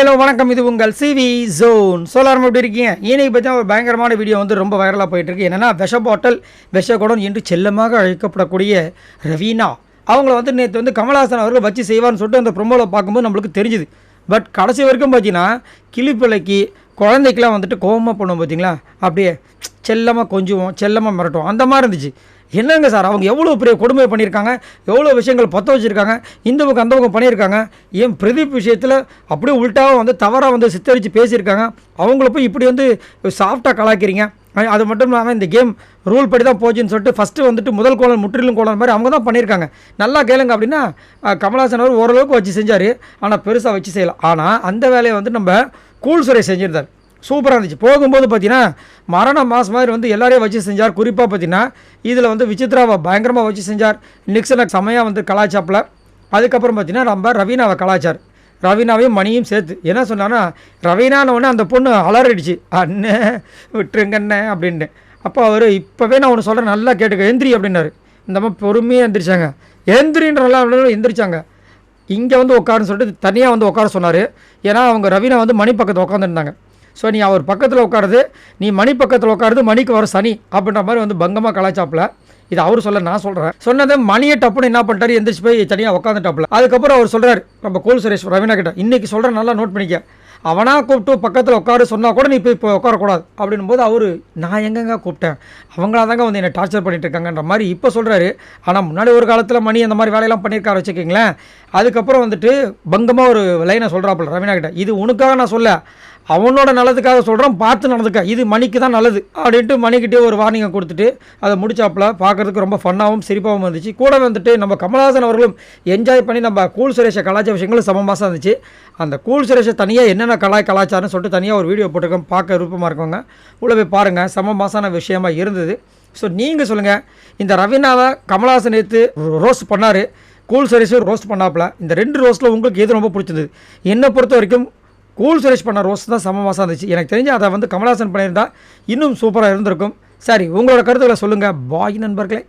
Hello வணக்கம். இது உங்கள் சிவி ஜோன். சோலாரம் எப்படி இருக்கீங்க? இன்னைக்கு பற்றி ஒரு பயங்கரமான வீடியோ வந்து ரொம்ப வைரலாக போயிட்டு இருக்கு விஷ பாட்டல் விஷகுடம் என்று செல்லமாக அழைக்கப்படக்கூடிய ரவீனா. அவங்கள வந்து நேற்று வந்து கமல்ஹாசன் அவர்கள் வச்சு செய்வார்னு சொல்லிட்டு அந்த ப்ரொமோவில் பார்க்கும்போது நம்மளுக்கு தெரிஞ்சுது. பட் கடைசி வரைக்கும் பார்த்தீங்கன்னா கிளிப்பிள்ளைக்கு குழந்தைக்கெலாம் வந்துட்டு கோபமாக பண்ணுவோம் பார்த்தீங்களா அப்படியே செல்லமாக கொஞ்சுவோம் செல்லமாக மிரட்டுவோம். அந்த மாதிரி இருந்துச்சு. என்னங்க சார் அவங்க எவ்வளோ பெரிய கொடுமை பண்ணியிருக்காங்க? எவ்வளோ விஷயங்கள் பற்ற வச்சுருக்காங்க? இந்த பக்கம் அந்த பக்கம் பண்ணியிருக்காங்க? ஏன் பிரதீப் விஷயத்தில் அப்படியே உள்ட்டாக வந்து தவறாக வந்து சித்தரித்து பேசியிருக்காங்க? அவங்கள போய் இப்படி வந்து சாஃப்டாக கலாக்கிறீங்க அது மட்டும் இல்லாமல் இந்த கேம் ரூல் படி தான் போச்சுன்னு சொல்லிட்டு ஃபஸ்ட்டு வந்துட்டு முதல் கோலம் முற்றிலும் கோலம் மாதிரி அவங்க தான் பண்ணியிருக்காங்க. நல்லா கேளுங்க அப்படின்னா கமலாசன் அவர் ஓரளவுக்கு வச்சு செஞ்சார். ஆனால் பெருசாக வச்சு செய்யலாம் ஆனால் அந்த வேலையை வந்து நம்ம கூல் சுரை செஞ்சுருந்தார். சூப்பராக இருந்துச்சு. போகும்போது பார்த்தீங்கன்னா மரண மாஸ் மாதிரி வந்து எல்லாரையும் வச்சு செஞ்சார். குறிப்பாக பார்த்தீங்கன்னா இதில் வந்து விசித்ராவை பயங்கரமாக வச்சு செஞ்சார். நிக்சனை செமையாக வந்து கலாச்சாப்பில். அதுக்கப்புறம் பார்த்தீங்கன்னா நம்ம ரவீனாவை கலாச்சார். ரவீனாவையும் மணியும் சேர்த்து. என்ன சொன்னான்னா ரவீனான அந்த பொண்ணு அலறிடுச்சு. அண்ணே விட்டுருங்க அண்ணே அப்படின்ட்டு. அப்போ அவர் இப்போவே நான் ஒன்று சொல்கிறேன் நல்லா கேட்டுக்க. எந்திரி அப்படின்னாரு. இந்த மாதிரி பொறுமையாக எந்திரிச்சாங்க. எந்திரின்றலாம் எந்திரிச்சாங்க. இங்கே வந்து உட்காருன்னு சொல்லிட்டு தனியாக வந்து உட்கார சொன்னார். ஏன்னா அவங்க ரவீனா வந்து மணி பக்கத்தில் உட்காந்துருந்தாங்க ஸோ நீ அவர் பக்கத்தில் உட்காருது நீ மணி பக்கத்தில் உட்காருது மணிக்கு வர சனி அப்படின்ற மாதிரி வந்து பங்கமாக கலாச்சாப்பில் இது அவர் சொல்ல நான் சொல்கிறேன் சொன்னது மணியை டப்புன்னு என்ன பண்ணிட்டாரு? எந்திரிச்சு போய் தனியாக உட்காந்துட்டாப்புல அதுக்கப்புறம் அவர் சொல்கிறார் நம்ம கோல் சுரேஷ் ரவீனா கிட்ட இன்றைக்கி சொல்கிறேன் நல்லா நோட் பண்ணிக்க. அவனாக கூப்பிட்டு பக்கத்தில் உட்காரு சொன்னால் கூட நீ போய் இப்போ உட்காரக்கூடாது. அப்படின்னும் போது அவர் நான் எங்கெங்க கூப்பிட்டேன்? அவங்களா தாங்க வந்து என்னை டார்ச்சர் பண்ணிட்டு இருக்காங்கன்ற மாதிரி இப்போ சொல்கிறாரு ஆனால் முன்னாடி ஒரு காலத்தில் மணி அந்த மாதிரி வேலையெல்லாம் பண்ணியிருக்காரு வச்சுக்கிங்களேன். அதுக்கப்புறம் வந்துட்டு பங்கமாக ஒரு லைனை சொல்கிறாப்புல ரவீனா கிட்ட இது உனக்காக நான் சொல்ல. அவனோட நல்லதுக்காக சொல்கிறோம் பார்த்து நடந்துக்க. இது மணிக்கு தான் நல்லது அப்படின்ட்டு மணிக்கிட்டே ஒரு வார்னிங்கை கொடுத்துட்டு அதை முடிச்சாப்புல பார்க்கறதுக்கு ரொம்ப ஃபன்னாகவும் சிரிப்பாகவும் இருந்துச்சு கூட வந்துட்டு நம்ம கமல்ஹாசன் அவர்களும் என்ஜாய் பண்ணி நம்ம கூல் சுரேஷை கலாச்சார விஷயங்களும் சமமாசம் இருந்துச்சு. அந்த கூல் சுரேஷை தனியாக என்னென்ன கலாய் கலாச்சாரம்னு சொல்லிட்டு தனியாக ஒரு வீடியோ போட்டிருக்கோம். பார்க்க விருப்பமாக இருக்கவங்க. உள்ளே போய் பாருங்கள் சமமாசான விஷயமா இருந்தது. ஸோ நீங்கள் சொல்லுங்கள் இந்த ரவீனாவை கமல்ஹாசன் நேற்று ரோஸ்ட் பண்ணார். கூல் சுரேஷும் ரோஸ்ட் பண்ணாப்புல. இந்த ரெண்டு ரோஸ்ட்டில் உங்களுக்கு எது ரொம்ப பிடிச்சிருந்தது? என்னை பொறுத்த வரைக்கும் கூல் சுரேஷ் பண்ண ரோஸ் தான் சமமாசம் இருந்துச்சு. எனக்கு தெரிஞ்சு அதை வந்து கமலாசன் பண்ணியிருந்தா இன்னும் சூப்பராக இருந்திருக்கும். சரி உங்களோட கருத்துக்களை சொல்லுங்கள் பாய் நண்பர்களே.